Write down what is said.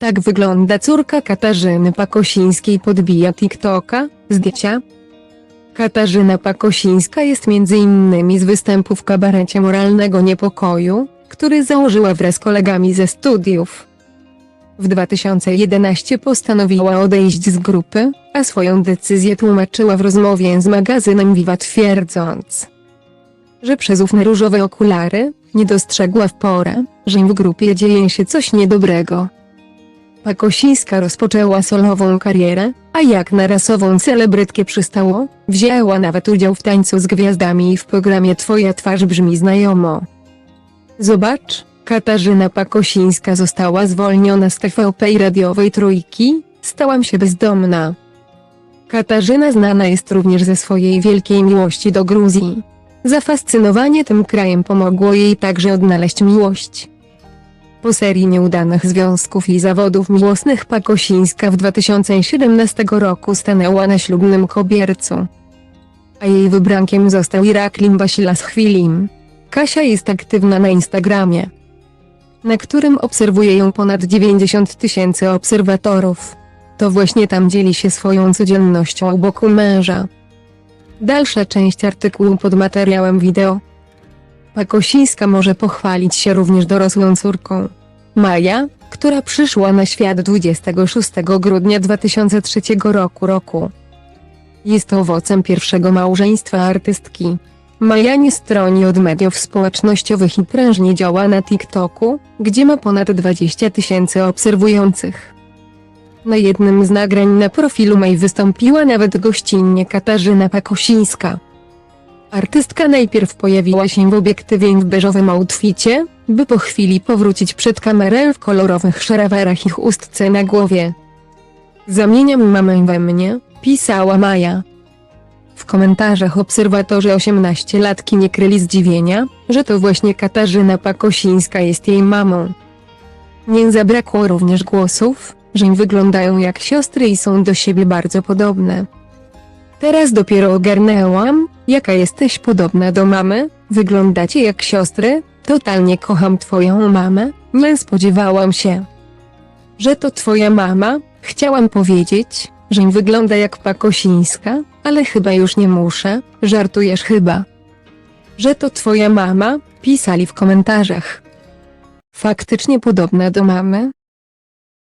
Tak wygląda córka Katarzyny Pakosińskiej podbija TikToka, zdjęcia. Katarzyna Pakosińska jest innymi z występu w kabarecie moralnego niepokoju, który założyła wraz z kolegami ze studiów. W 2011 postanowiła odejść z grupy, a swoją decyzję tłumaczyła w rozmowie z magazynem Viva twierdząc, że przez ówne różowe okulary nie dostrzegła w porę, że w grupie dzieje się coś niedobrego. Pakosińska rozpoczęła solową karierę, a jak na rasową celebrytkę przystało, wzięła nawet udział w tańcu z gwiazdami i w programie Twoja twarz brzmi znajomo. Zobacz, Katarzyna Pakosińska została zwolniona z TVP i radiowej trójki, stałam się bezdomna. Katarzyna znana jest również ze swojej wielkiej miłości do Gruzji. Zafascynowanie tym krajem pomogło jej także odnaleźć miłość. Po serii nieudanych związków i zawodów miłosnych Pakosińska w 2017 roku stanęła na ślubnym kobiercu. A jej wybrankiem został Iraklim Basilas Chwilim. Kasia jest aktywna na Instagramie, na którym obserwuje ją ponad 90 tysięcy obserwatorów. To właśnie tam dzieli się swoją codziennością u boku męża. Dalsza część artykułu pod materiałem wideo. Pakosińska może pochwalić się również dorosłą córką. Maja, która przyszła na świat 26 grudnia 2003 roku roku. Jest owocem pierwszego małżeństwa artystki. Maja nie stroni od mediów społecznościowych i prężnie działa na TikToku, gdzie ma ponad 20 tysięcy obserwujących. Na jednym z nagrań na profilu Maj wystąpiła nawet gościnnie Katarzyna Pakosińska. Artystka najpierw pojawiła się w obiektywie w beżowym outficie, by po chwili powrócić przed kamerę w kolorowych szarawerach i chustce na głowie. Zamieniam mamę we mnie, pisała Maja. W komentarzach obserwatorzy 18-latki nie kryli zdziwienia, że to właśnie Katarzyna Pakosińska jest jej mamą. Nie zabrakło również głosów, że wyglądają jak siostry i są do siebie bardzo podobne. Teraz dopiero ogarnęłam, jaka jesteś podobna do mamy, wyglądacie jak siostry, totalnie kocham twoją mamę, nie spodziewałam się, że to twoja mama, chciałam powiedzieć, że wygląda jak Pakosińska, ale chyba już nie muszę, żartujesz chyba. Że to twoja mama, pisali w komentarzach. Faktycznie podobna do mamy,